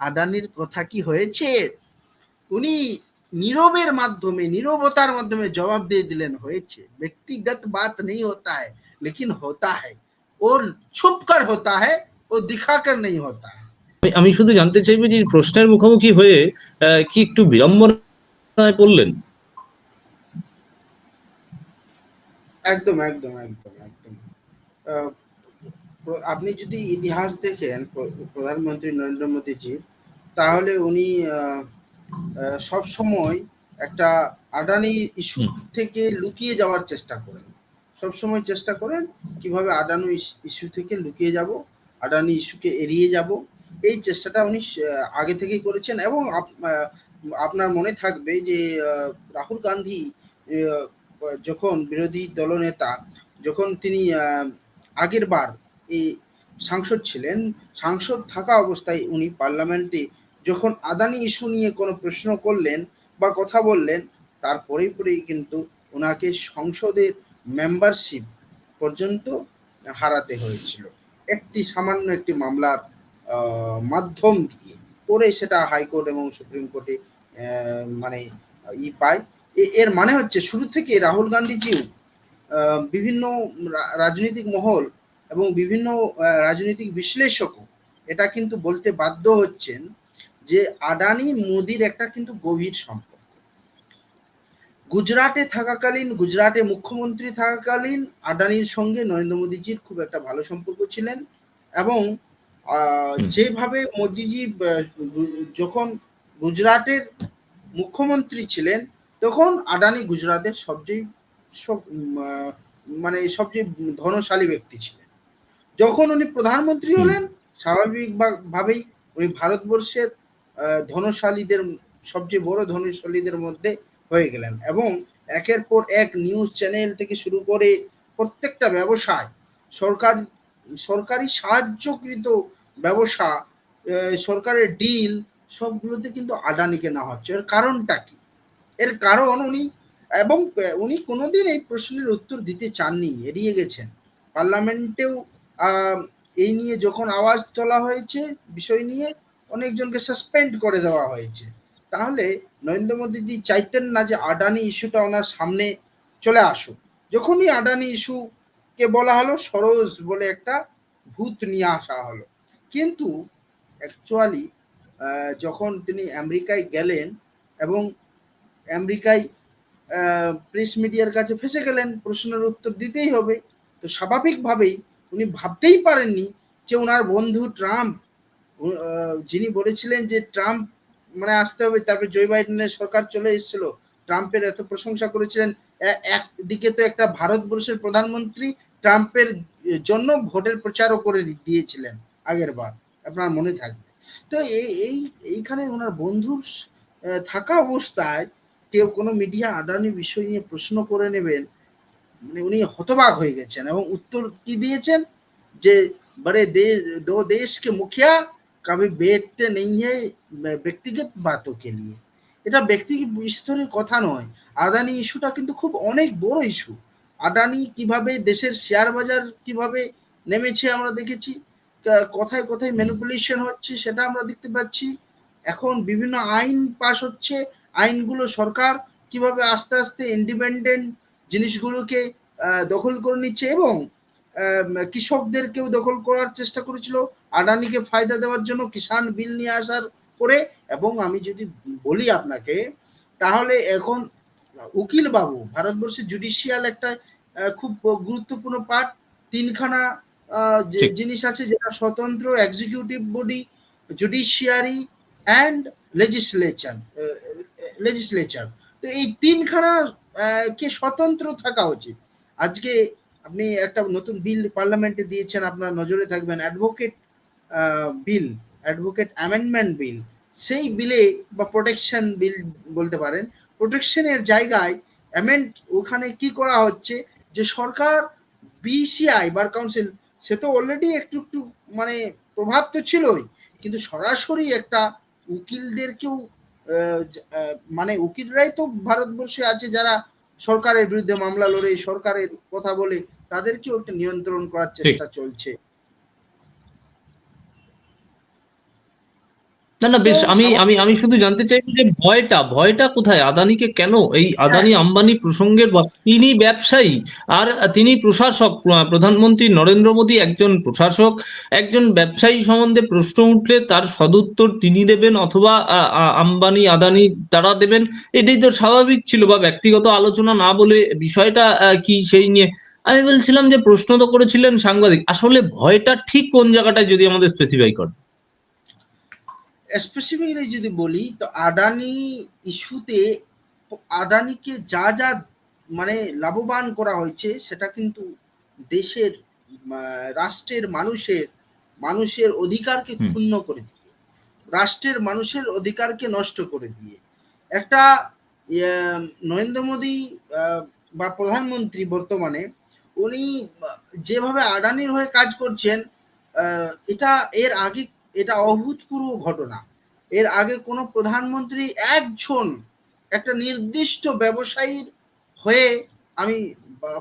আদানির কথা কি হয়েছে? উনি নীরবের মাধ্যমে নীরবতার মাধ্যমে জবাব দিয়ে দিলেন হয়েছে। ব্যক্তিগত বাত নেই হতা লেকিন হতা হ্যাঁ ও ছুপ কর হতা হ্যাঁ ও দিখা কর নেই হতা আমি শুধু জানতে চাইব যে প্রশ্নের মুখোমুখি হয়ে কি একটু বিড়ম্বনায় পড়লেন? একদম একদম একদম একদম। আপনি যদি ইতিহাস দেখেন প্রধানমন্ত্রী নরেন্দ্র মোদীজি তাহলে উনি সব সময় একটা আডানি ইস্যু থেকে লুকিয়ে যাওয়ার চেষ্টা করেন। সব সময় চেষ্টা করেন কীভাবে আদানি ইস্যু থেকে লুকিয়ে যাব আডানি ইস্যুকে এড়িয়ে যাব। এই চেষ্টাটা উনি আগে থেকেই করেছেন এবং আপনার মনে থাকবে যে রাহুল গান্ধী যখন বিরোধী দলনেতা যখন তিনি আগের বার এই সাংসদ ছিলেন। সাংসদ থাকা অবস্থায় উনি পার্লামেন্টে যখন আদানি ইস্যু নিয়ে কোনো প্রশ্ন করলেন বা কথা বললেন, তারপরেই পরেই কিন্তু ওনাকে সংসদের মেম্বারশিপ পর্যন্ত হারাতে হয়েছিল। একটি সামান্য একটি মামলার মাধ্যম দিয়ে পরে সেটা হাইকোর্ট এবং সুপ্রিম কোর্টে মানে ই পায়। এর মানে হচ্ছে শুরু থেকে রাহুল গান্ধীজিও বিভিন্ন রাজনৈতিক মহল এবং বিভিন্ন রাজনৈতিক বিশ্লেষকও এটা কিন্তু বলতে বাধ্য হচ্ছেন যে আদানি মোদির একটা কিন্তু গভীর সম্পর্ক। গুজরাটে থাকাকালীন গুজরাটে মুখ্যমন্ত্রী থাকাকালীন আদানির সঙ্গে নরেন্দ্র মোদীজির খুব একটা ভালো সম্পর্ক ছিলেন এবং আহ, যেভাবে মোদিজি যখন গুজরাটের মুখ্যমন্ত্রী ছিলেন তখন আদানি গুজরাটের সবচেয়ে সব মানে সবচেয়ে ধনশালী ব্যক্তি ছিলেন। যখন উনি প্রধানমন্ত্রী হলেন স্বাভাবিক ভাবেই উনি ভারতবর্ষের ধনশালীদের সবচেয়ে বড় ধনশালীদের মধ্যে হয়ে গেলেন এবং একের পর এক নিউজ চ্যানেল থেকে শুরু করে প্রত্যেকটা ব্যবসায় সরকার সরকারি সাহায্যকৃত ব্যবসা সরকারের ডিল সবগুলোতে কিন্তু আডানিকে না হচ্ছে। এর কারণটা কি? এর কারণ উনি এবং উনি কোনোদিন এই প্রশ্নের উত্তর দিতে চাননি এড়িয়ে গেছেন। পার্লামেন্টেও এই নিয়ে যখন আওয়াজ তোলা হয়েছে, বিষয় নিয়ে অনেকজনকে সাসপেন্ড করে দেওয়া হয়েছে। তাহলে নরেন্দ্র মোদীজি চাইতেন না যে আডানি ইস্যুটা ওনার সামনে চলে আসুক। যখনই আদানি ইস্যুকে বলা হলো, সরোজ বলে একটা ভূত নিয়ে আসা হলো। কিন্তু অ্যাকচুয়ালি যখন তিনি আমেরিকায় গেলেন এবং আমেরিকায় প্রেস মিডিয়ার কাছে ফেসে গেলেন, প্রশ্নের উত্তর দিতেই হবে। তো স্বাভাবিকভাবেই উনি ভাবতেই পারেননি যে ওনার বন্ধু ট্রাম্প যিনি বলেছিলেন যে ট্রাম্প মানে আসতে হবে, তারপরে জয় বাইডেনের সরকার চলে এসেছিল, ট্রাম্পের এত প্রশংসা করেছিলেন। একদিকে তো একটা ভারতবর্ষের প্রধানমন্ত্রী ট্রাম্পের জন্য ভোটের প্রচারও করে দিয়েছিলেন আগের বার, আপনার মনে থাকবে। তো এই এই, এইখানে ওনার বন্ধুর থাকা অবস্থায় কেউ কোনো মিডিয়া আদানি বিষয় নিয়ে প্রশ্ন করে নেবেন মানে উনি হতবাক হয়ে গেছেন এবং উত্তর কি দিয়েছেন? যে, বড়ে দেশ, দো দেশকে মুখিয়া, কবি বেদতে নেই ব্যক্তিগত বাতো কে নিয়ে। এটা ব্যক্তি স্তরের কথা নয়। আদানি ইস্যুটা কিন্তু খুব অনেক বড় ইস্যু। আদানি কীভাবে দেশের শেয়ার বাজার কীভাবে নেমেছে আমরা দেখেছি। কোথায় কোথায় ম্যানিপুলেশন হচ্ছে সেটা আমরা দেখতে পাচ্ছি। এখন বিভিন্ন আইন পাশ হচ্ছে। আইনগুলো সরকার কীভাবে আস্তে আস্তে ইন্ডিপেন্ডেন্ট জিনিসগুলোকে দখল করে নিচ্ছে এবং কৃষকদেরকেও দখল করার চেষ্টা করেছিল। আদানিকে ফায়দা দেওয়ার জন্য কিষাণ বিল নিয়ে আসার পরে এবং আমি যদি বলি আপনাকে তাহলে এখন উকিল বাবু ভারতবর্ষের জুডিশিয়াল একটা খুব গুরুত্বপূর্ণ পার্ট তিনখানা যে জিনিস আছে যেটা স্বতন্ত্র executive body judiciary and legislature legislature তো এই তিনখানা কে স্বতন্ত্র থাকা উচিত? আজকে আপনি একটা নতুন বিল পার্লামেন্টে দিয়েছেন, আপনার নজরে থাকবেন, advocate bill, advocate amendment bill, সেই বিলে বা প্রোটেকশন বিল বলতে পারেন, প্রোটেকশনের জায়গায় অ্যামেন্ড, ওখানে কি করা হচ্ছে যে সরকার বিসিআই বার কাউন্সিল, সে তো অলরেডি একটু একটু মানে প্রভাব তো ছিলই, কিন্তু সরাসরি একটা উকিলদেরকেও মানে উকিলরাই তো ভারতবর্ষে আছে যারা সরকারের বিরুদ্ধে মামলা লড়ে সরকারের কথা বলে তাদেরকেও একটা নিয়ন্ত্রণ করার চেষ্টা চলছে। না না বেশ আমি আমি আমি শুধু জানতে চাইব যে ভয়টা ভয়টা কোথায়? আদানিকে কেন? এই আদানি আম্বানি প্রসঙ্গের তিনি ব্যবসায়ী আর তিনি প্রশাসক প্রধানমন্ত্রী নরেন্দ্র মোদী একজন প্রশাসক একজন ব্যবসায়ী সম্বন্ধে প্রশ্ন উঠলে তার সদুত্তর তিনি দেবেন অথবা আম্বানি আদানি তারা দেবেন। এটাই তো স্বাভাবিক ছিল বা ব্যক্তিগত আলোচনা না বলে বিষয়টা আহ, কি সেই নিয়ে। আমি বলছিলাম যে প্রশ্ন তো করেছিলেন সাংবাদিক। আসলে ভয়টা ঠিক কোন জায়গাটায় যদি আমাদের স্পেসিফাই করে স্পেসিফিকলি যদি বলি তো আদানি ইস্যুতে আদানিকে যা যা মানে লাভবান করা হয়েছে সেটা কিন্তু দেশের রাষ্ট্রের মানুষের মানুষের অধিকারকে ক্ষুণ্ণ করে দিয়ে রাষ্ট্রের মানুষের অধিকারকে নষ্ট করে দিয়ে। একটা নরেন্দ্র মোদী বা প্রধানমন্ত্রী বর্তমানে উনি যেভাবে আদানির হয়ে কাজ করছেন এটা এর আগে এটা অভূতপূর্ব ঘটনা। এর আগে কোনো প্রধানমন্ত্রী একজন একটা নির্দিষ্ট ব্যবসায়ীর হয়ে আমি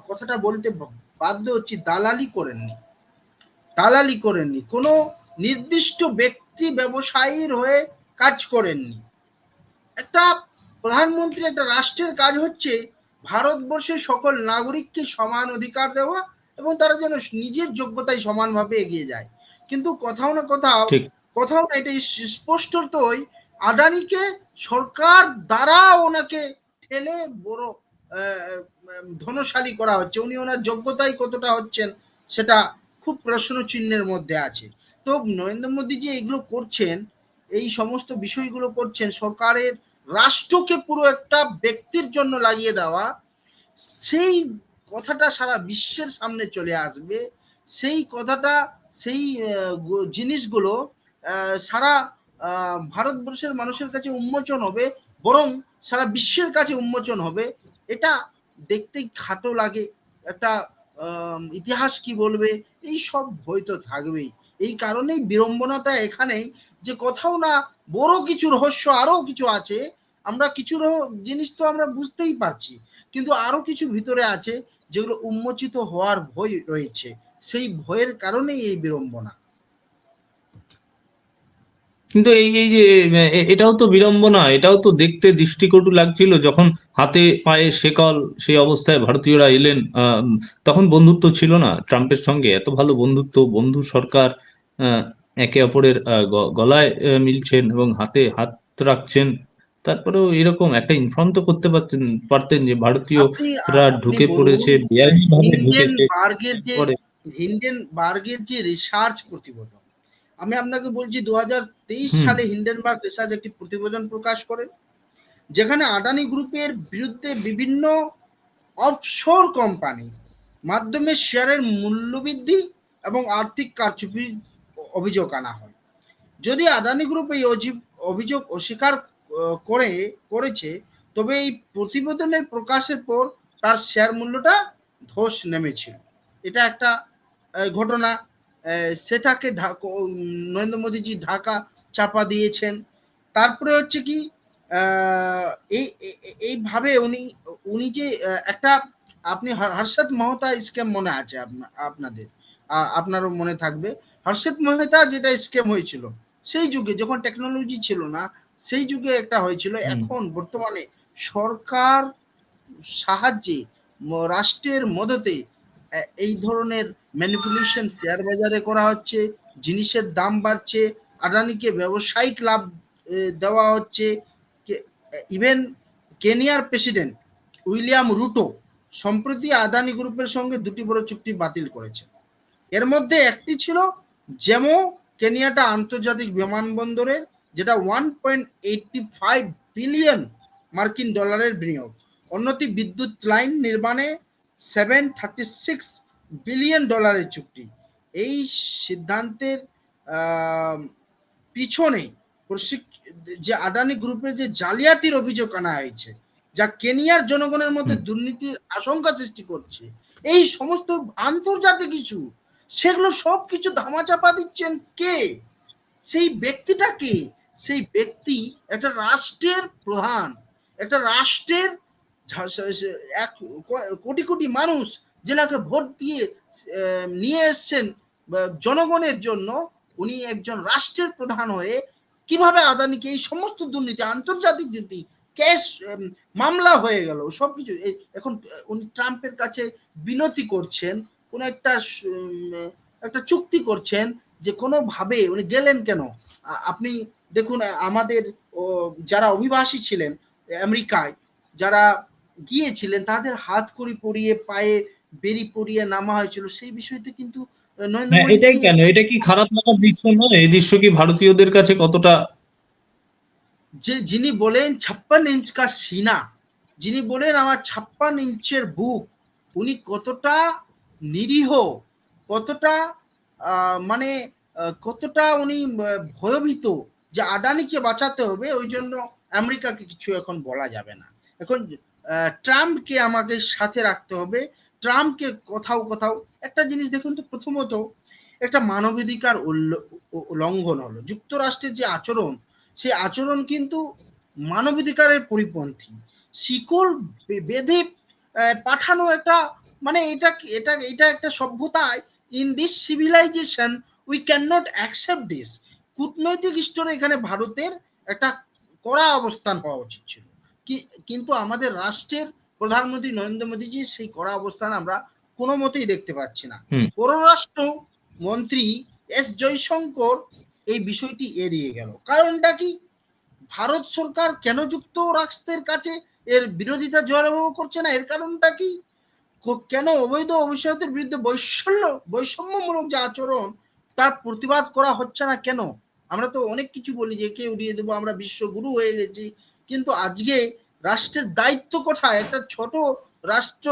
কথাটা বলতে বাধ্য হচ্ছি, দালালি করেননি। দালালি করেননি। কোনো নির্দিষ্ট ব্যক্তি ব্যবসায়ীর হয়ে কাজ করেননি। একটা প্রধানমন্ত্রী একটা রাষ্ট্রের কাজ হচ্ছে ভারতবর্ষের সকল নাগরিককে সমান অধিকার দেওয়া এবং তারা যেন নিজের যোগ্যতায় সমানভাবে এগিয়ে যায়। কিন্তু কোথাও না কোথাও কোথাও না এটা স্পষ্টতই আদানিকে সরকার দ্বারা ওনাকে ঠেলে বড় ধনশালী করা হচ্ছে। উনি ওনার যোগ্যতায় কতটা হচ্ছেন সেটা খুব প্রশ্ন চিহ্নের মধ্যে আছে। তো নরেন্দ্র মোদী যে এগুলো করছেন এই সমস্ত বিষয়গুলো করছেন সরকারের রাষ্ট্রকে পুরো একটা ব্যক্তির জন্য লাগিয়ে দেওয়া সেই কথাটা সারা বিশ্বের সামনে চলে আসবে সেই কথাটা সেই জিনিসগুলো সারা ভারতবর্ষের মানুষের কাছে উন্মোচন হবে, বরং সারা বিশ্বের কাছে উন্মোচন হবে, এটা দেখতে খাটো লাগে। একটা ইতিহাস কি বলবে? এই সব ভয় তো থাকবেই। এই কারণেই বিড়ম্বনতা এখানেই যে কোথাও না বড় কিছু রহস্য, আরও কিছু আছে, আমরা কিছু জিনিস তো আমরা বুঝতেই পারছি। কিন্তু আরও কিছু ভিতরে আছে, যেগুলো উন্মোচিত হওয়ার ভয় রয়েছে। সেই ভয়ের কারণেই এই বিড়ম্বনা। কিন্তু এই এই যে এটাও তো বিড়ম্বনা এটাও তো দেখতে দৃষ্টিকটু লাগছিল যখন হাতে পায়ে শেকল সেই অবস্থায় ভারতীয়রা এলেন তখন বন্ধুত্ব ছিল না ট্রাম্পের সঙ্গে এত ভালো বন্ধুত্ব বন্ধু সরকার একে অপরের গলায় মিলছেন এবং হাতে হাত রাখছেন তারপরেও এরকম একটা ইনফর্ম তো করতে পারতেন পারতেন যে ভারতীয়রা ঢুকে পড়েছে বেআইনিভাবে ঢুকেছে হিন্ডেনবার্গের যে যে রিসার্চ প্রতিবেদন আমি আপনাকে বলছি দু। সালে হিন্ডেনবার্গ রিসার্চ একটি প্রতিবেদন প্রকাশ করে যেখানে আদানি গ্রুপের বিরুদ্ধে বিভিন্ন অফশোর কোম্পানি মাধ্যমে শেয়ারের মূল্যবৃদ্ধি এবং আর্থিক কারচুপির অভিযোগ আনা হয় যদি আদানি গ্রুপ এই অভিযোগ অস্বীকার করে করেছে তবে এই প্রতিবেদনের প্রকাশের পর তার শেয়ার মূল্যটা ধস নেমেছিল এটা একটা ঘটনা সেটাকে নরেন্দ্র মোদীজি ঢাকা চাপা দিয়েছেন। তারপরে হচ্ছে কি এই এই- এইভাবে উনি উনি যে একটা আপনি হর্ষদ মহতা স্ক্যাম মনে আছে আপনাদের? আপনারও মনে থাকবে। হর্ষদ মহতা যেটা স্ক্যাম হয়েছিল সেই যুগে যখন টেকনোলজি ছিল না সেই যুগে একটা হয়েছিল। এখন বর্তমানে সরকার সাহায্যে রাষ্ট্রের মদতে এই ধরনের ম্যানিপুলেশন শেয়ার বাজারে করা হচ্ছে, জিনিসের দাম বাড়ছে, আদানিকে ব্যবসায়িক লাভ দেওয়া হচ্ছে। ইভেন কেনিয়ার প্রেসিডেন্ট উইলিয়াম রুটো সম্প্রতি আদানি গ্রুপের সঙ্গে দুটি বড় চুক্তি বাতিল করেছে এর মধ্যে একটি ছিল যেমো কেনিয়াটা আন্তর্জাতিক বিমানবন্দরের যেটা one point eighty five billion মার্কিন ডলারের বিনিয়োগ। অন্যটি বিদ্যুৎ লাইন নির্মাণে সেভেন থার্টি সিক্স বিলিয়ন ডলারের চুক্তি। এই সিদ্ধান্তের পিছনে যে আদানি গ্রুপের যে জালিয়াতির অভিযোগ আনা হয়েছে যা কেনিয়ার জনগণের মধ্যে দুর্নীতির আশঙ্কা সৃষ্টি করছে এই সমস্ত আন্তর্জাতিক ইস্যু সেগুলো সব কিছু ধামাচাপা দিচ্ছেন কে? সেই ব্যক্তিটা কে? সেই ব্যক্তি একটা রাষ্ট্রের প্রধান একটা রাষ্ট্রের এক কোটি কোটি মানুষ যেনাকে ভোট দিয়ে নিয়ে এসছেন জনগণের জন্য উনি একজন রাষ্ট্রের প্রধান হয়ে কীভাবে আদানিকে এই সমস্ত দুর্নীতি, আন্তর্জাতিক দুর্নীতি, ক্যাশ মামলা হয়ে গেল, সবকিছু এখন উনি ট্রাম্পের কাছে বিনতি করছেন, কোন একটা একটা চুক্তি করছেন যে কোনোভাবে উনি গেলেন কেন? আপনি দেখুন আমাদের যারা অভিবাসী ছিলেন আমেরিকায়, যারা গিয়েছিলেন তাদের হাত করি পরিয়ে পায়ে বেরি পরিয়ে নামা হয়েছিল সেই বিষয়তে কিন্তু হ্যাঁ এটাই কেন? এটা কি খারাপ লাগার দৃশ্য নয়? এই দৃশ্য কি ভারতীয়দের কাছে কতটা যে যিনি বলেন ছাপ্পান্ন ইঞ্চ কা সিনা যিনি বলেন আমার ছাপ্পান্ন ইঞ্চের বুক উনি কতটা নিরীহ কতটা আহ, মানে কতটা উনি ভয়ভীত যে আডানিকে বাঁচাতে হবে ওই জন্য আমেরিকাকে কিছু এখন বলা যাবে না। এখন ট্রাম্পকে আমাকে সাথে রাখতে হবে। ট্রাম্পকে কোথাও কোথাও, একটা জিনিস দেখুন তো প্রথমত, একটা মানবাধিকার লঙ্ঘন হলো। যুক্তরাষ্ট্রের যে আচরণ, সেই আচরণ কিন্তু মানবাধিকারের পরিপন্থী। শিকল বেঁধে পাঠানো একটা মানে এটা এটা এটা একটা সভ্যতায় in this civilization we can not accept this কূটনৈতিক স্তরে এখানে ভারতের একটা কড়া অবস্থান হওয়া উচিত ছিল। কিন্তু আমাদের রাষ্ট্রের প্রধানমন্ত্রী নরেন্দ্র মোদীজি সেই কড়া অবস্থান আমরা কোনো মতেই দেখতে পাচ্ছি না। পররাষ্ট্র মন্ত্রী এস জয়শঙ্কর এই বিষয়টি এড়িয়ে গেল। কারণটা কি? ভারত সরকার কেন যুক্তরাষ্ট্রের কাছে এর বিরোধিতা জোরালো করছে না? এর কারণটা কি? কো- কেন অবৈধ অভিষেকের বিরুদ্ধে বৈষম্য বৈষম্যমূলক যে আচরণ তার প্রতিবাদ করা হচ্ছে না কেন? আমরা তো অনেক কিছু বলি যে কে উড়িয়ে দেবো আমরা বিশ্বগুরু হয়ে গেছি কিন্তু আজকে রাষ্ট্রের দায়িত্ব কোথায়? একটা ছোট রাষ্ট্র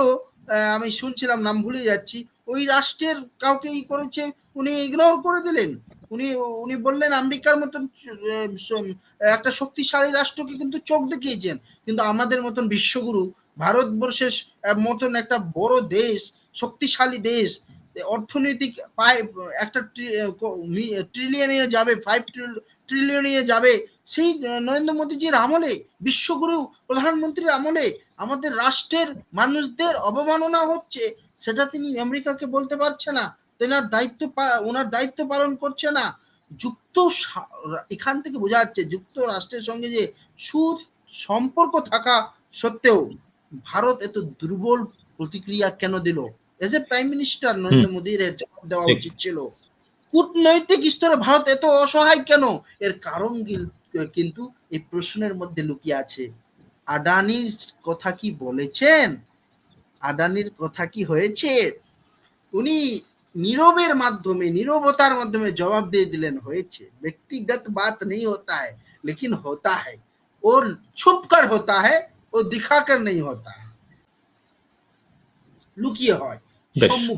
আমি শুনছিলাম, নাম ভুলে যাচ্ছি। ওই রাষ্ট্রের কাউকে ই করেছে? উনি ইগনোর করে দিলেন। উনি উনি বললেন, আমেরিকার মতন একটা শক্তিশালী রাষ্ট্রকে কিন্তু চোখ দেখিয়েছেন। কিন্তু আমাদের মতন বিশ্বগুরু, ভারতবর্ষের মতন একটা বড় দেশ, শক্তিশালী দেশ, অর্থনৈতিক পায়, একটা ট্রিলিয়নে যাবে ফাইভ ট্রিলিয়নে যাবে সেই নরেন্দ্র মোদীজির আমলে বিশ্বগুরু প্রধানমন্ত্রীর আমলে আমাদের রাষ্ট্রের মানুষদের অবমাননা হচ্ছে সেটা তিনি আমেরিকাকে বলতে পারছে না তেনার দায়িত্ব ওনার দায়িত্ব পালন করছে না। যুক্ত এখান থেকে বোঝা যাচ্ছে যুক্তরাষ্ট্রের সঙ্গে যে সু সম্পর্ক থাকা সত্ত্বেও ভারত এত দুর্বল প্রতিক্রিয়া কেন দিল? As a prime minister Narendra মোদীর এর জবাব দেওয়া উচিত ছিল। কূটনৈতিক স্তরে ভারত এত অসহায় কেন? এর কারণ কিন্তু এই প্রশ্নের মধ্যে লুকিয়ে আছে আডানির কথা কি বলেছেন? আডানির কথা কি হয়েছে? উনি নীরবের মাধ্যমে নীরবতার মাধ্যমে জবাব দিয়ে দিলেন হয়েছে। ব্যক্তিগত বাত নেই হতা হ্যাঁ লেকিন হতা হ্যাঁ ও ছুপ কর হতা হ্যাঁ ও দিখা কর নেই হতা লুকিয়ে হয়।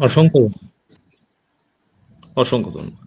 অসংখ্য অসংখ্য ধন্যবাদ।